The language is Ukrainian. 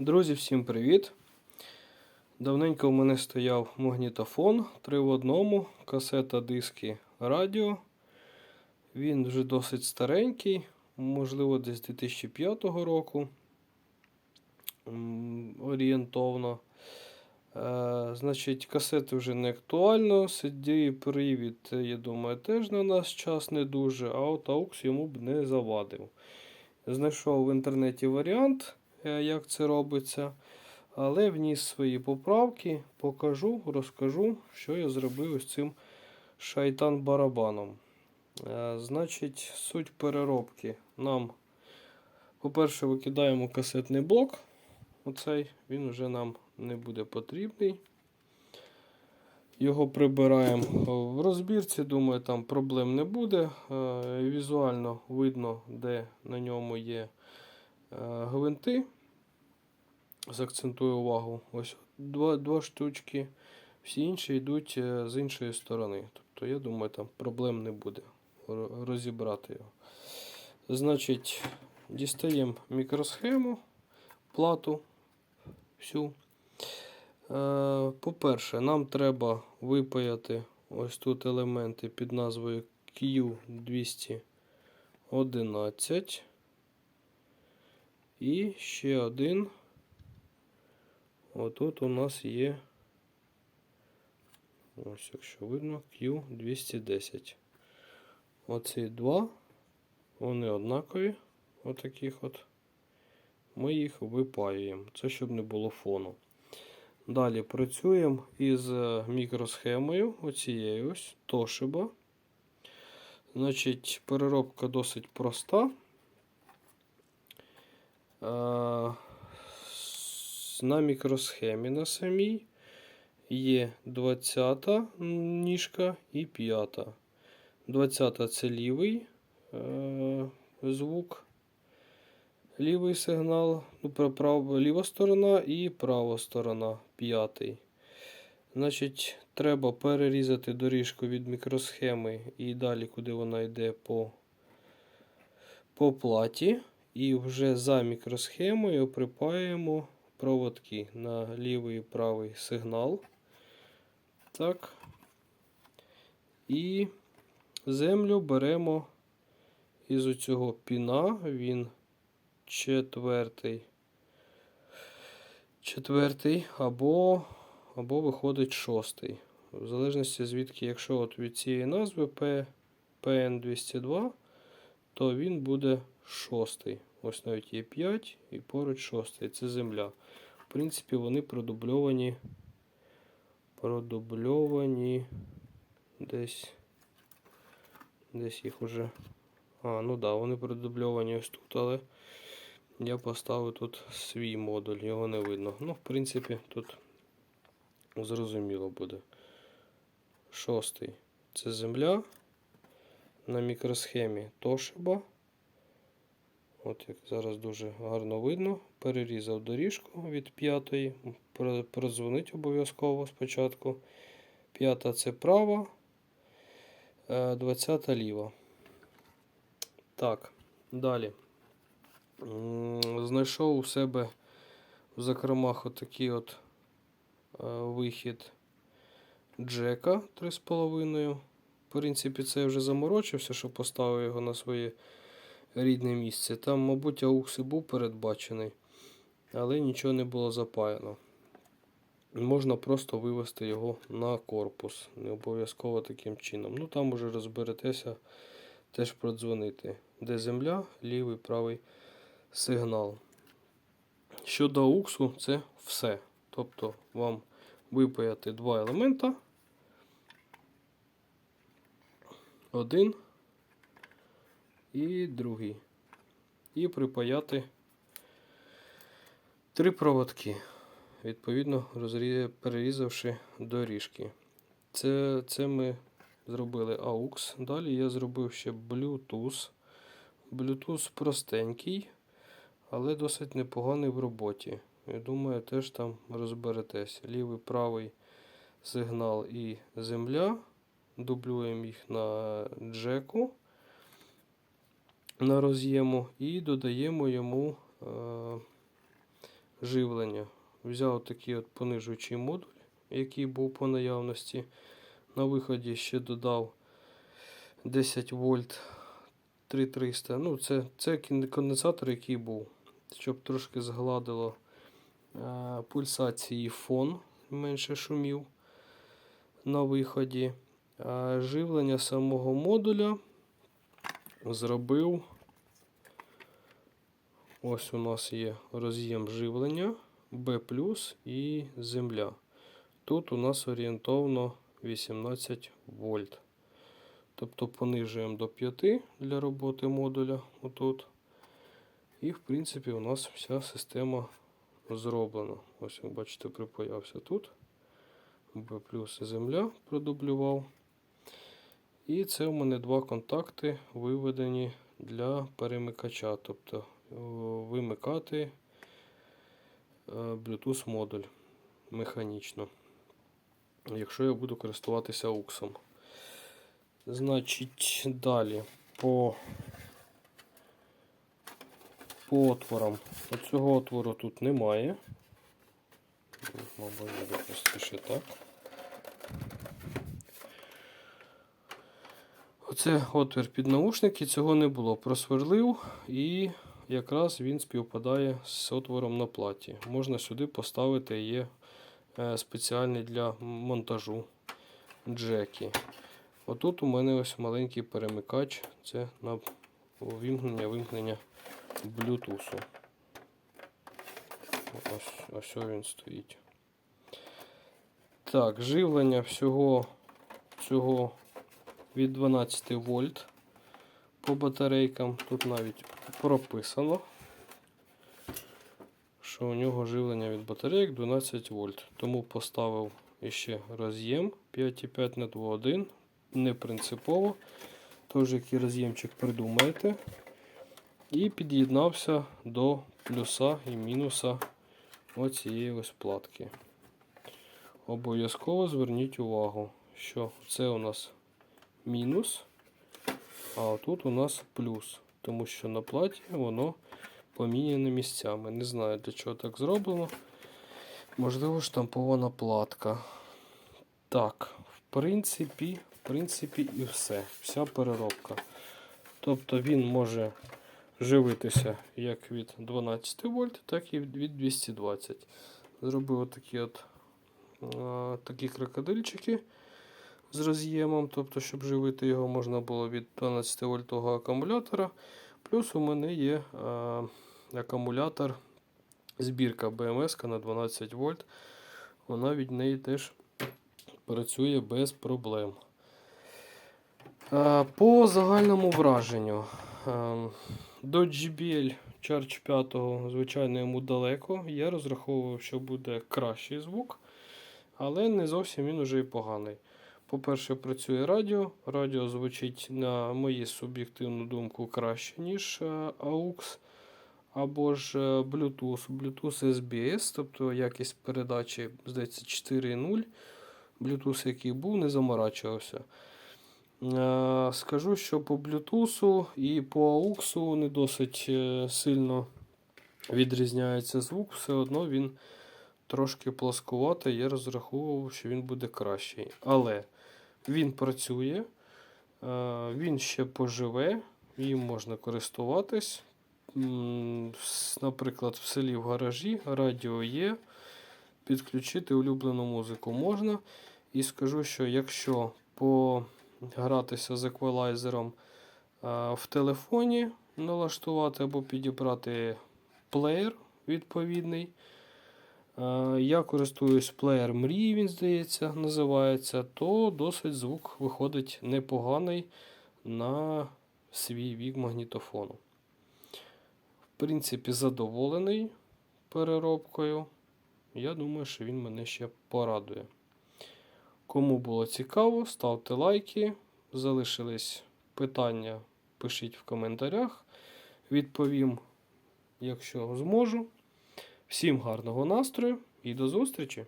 Друзі, всім привіт! Давненько в мене стояв магнітофон 3 в одному, касета, диски, радіо. Він вже досить старенький, можливо, десь 2005 року. Орієнтовно. Е, значить, касети вже не актуально. CD привід, я думаю, теж на нас час не дуже, а от AUX йому б не завадив. Знайшов в інтернеті варіант, як це робиться. Але вніс свої поправки, покажу, розкажу, що я зробив з цим шайтан-барабаном. Е, Значить, суть переробки. Нам, по-перше, викидаємо касетний блок. Оцей, він вже нам не буде потрібний. Його прибираємо в розбірці, думаю, там проблем не буде. Е, Візуально видно, де на ньому є е, гвинти. Закцентую увагу. Ось два, два штучки. Всі інші йдуть е, з іншої сторони. Тобто, я думаю, там проблем не буде розібрати його. Значить, дістаємо мікросхему, плату всю. Е, По-перше, нам треба випаяти ось тут елементи під назвою Q211. І ще один. Отут у нас є. Ось, якщо видно, Q210. Оці два, вони однакові, отаких от. Ми їх випаюємо. Це щоб не було фону. Далі працюємо із е, мікросхемою, оцією ось Toshiba. Значить, переробка досить проста. На мікросхемі на самій є 20 ніжка і 5. 20 це лівий е, звук, лівий сигнал, ну, ліва сторона і права сторона, п'ятий. Значить, треба перерізати доріжку від мікросхеми і далі, куди вона йде по, по платі. І вже за мікросхемою припаємо проводки на лівий і правий сигнал. Так. І землю беремо із оцього піна. Він четвертий. Четвертий або, або виходить шостий. В залежності звідки, якщо от від цієї назви P, PN202, то він буде шостий. Ось навіть є 5 і поруч шостий. Це земля. В принципі, вони продубльовані. Продубльовані десь. Десь їх уже. А, ну да, вони продубльовані ось тут, але я поставив тут свій модуль, його не видно. Ну, в принципі, тут зрозуміло буде. Шостий. Це земля. На мікросхемі Toshiba. От як зараз дуже гарно видно. Перерізав доріжку від п'ятої. Про- Продзвонить обов'язково спочатку. П'ята це права. е, Двадцята ліва. Так, далі. Знайшов у себе в закромах отакий от е, вихід Джека 3,5. В принципі, це я вже заморочився, що поставив його на своє рідне місце. Там, мабуть, аукс був передбачений, але нічого не було запаяно. Можна просто вивести його на корпус. Не обов'язково таким чином. Ну там уже розберетеся, теж продзвонити. Де земля, лівий, правий сигнал. Щодо ауксу, це все. Тобто вам випаяти два елемента. Один і другий. І припаяти три проводки, відповідно перерізавши доріжки. Це, це ми зробили AUX. Далі я зробив ще Bluetooth. Bluetooth простенький, але досить непоганий в роботі. Я думаю, теж там розберетесь. Лівий, правий сигнал і земля. Дублюємо їх на джеку на роз'єму і додаємо йому е, живлення. Взяв такий от понижуючий модуль, який був по наявності. На виході ще додав 10 вольт 3300. Ну, це, це конденсатор, який був, щоб трошки згладило е, пульсації фон, менше шумів на виході. А живлення самого модуля зробив. Ось у нас є роз'єм живлення B і земля. Тут у нас орієнтовно 18 вольт. Тобто понижуємо до 5 для роботи модуля отут. І, в принципі, у нас вся система зроблена. Ось, як бачите, припаявся тут. B земля продублював. І це у мене два контакти виведені для перемикача. Тобто е, вимикати е, Bluetooth модуль механічно. Якщо я буду користуватися UX. Значить, далі по, по отворам. Оцього отвору тут немає. Мабуть, буде простіше так. Оце отвір під наушники, цього не було. Просверлив і якраз він співпадає з отвором на платі. Можна сюди поставити є е, спеціальний для монтажу джеки. Отут у мене ось маленький перемикач. Це на вимкнення вимкнення Bluetooth. Ось, ось він стоїть. Так, живлення всього цього від 12 вольт по батарейкам. Тут навіть прописано, що у нього живлення від батарейок 12 вольт. Тому поставив іще роз'єм 5,5 на 2,1. Не принципово. Тож, який роз'ємчик придумаєте. І під'єднався до плюса і мінуса оцієї ось платки. Обов'язково зверніть увагу, що це у нас мінус, а тут у нас плюс. Тому що на платі воно поміняне місцями. Не знаю, для чого так зроблено. Можливо, штампована платка. Так, в принципі, в принципі, і все. Вся переробка. Тобто він може живитися як від 12 вольт, так і від 220. Зробив такі от такі крокодильчики з роз'ємом, тобто, щоб живити його можна було від 12 вольтового акумулятора. Плюс у мене є а, акумулятор, збірка BMS на 12 вольт. Вона від неї теж працює без проблем. А, по загальному враженню. А, до JBL Charge 5, звичайно, йому далеко. Я розраховував, що буде кращий звук, але не зовсім він уже і поганий. По-перше, працює радіо. Радіо звучить, на мою суб'єктивну думку, краще, ніж е, AUX або ж е, Bluetooth. Bluetooth SBS, тобто якість передачі, здається, 4.0. Bluetooth, який був, не заморачувався. Е, Скажу, що по Bluetooth і по AUX не досить сильно відрізняється звук, все одно він трошки плоскуватий. Я розраховував, що він буде кращий. Але він працює, е, він ще поживе, їм можна користуватись. Наприклад, в селі в гаражі радіо є. Підключити улюблену музику можна. І скажу, що якщо погратися з еквалайзером в телефоні, налаштувати або підібрати плеєр відповідний. А, Я користуюсь плеєр мрії, він здається, називається, то досить звук виходить непоганий на свій вік магнітофону. В принципі, задоволений переробкою. Я думаю, що він мене ще порадує. Кому було цікаво, ставте лайки. Залишились питання, пишіть в коментарях. Відповім, якщо зможу. Всім гарного настрою і до зустрічі!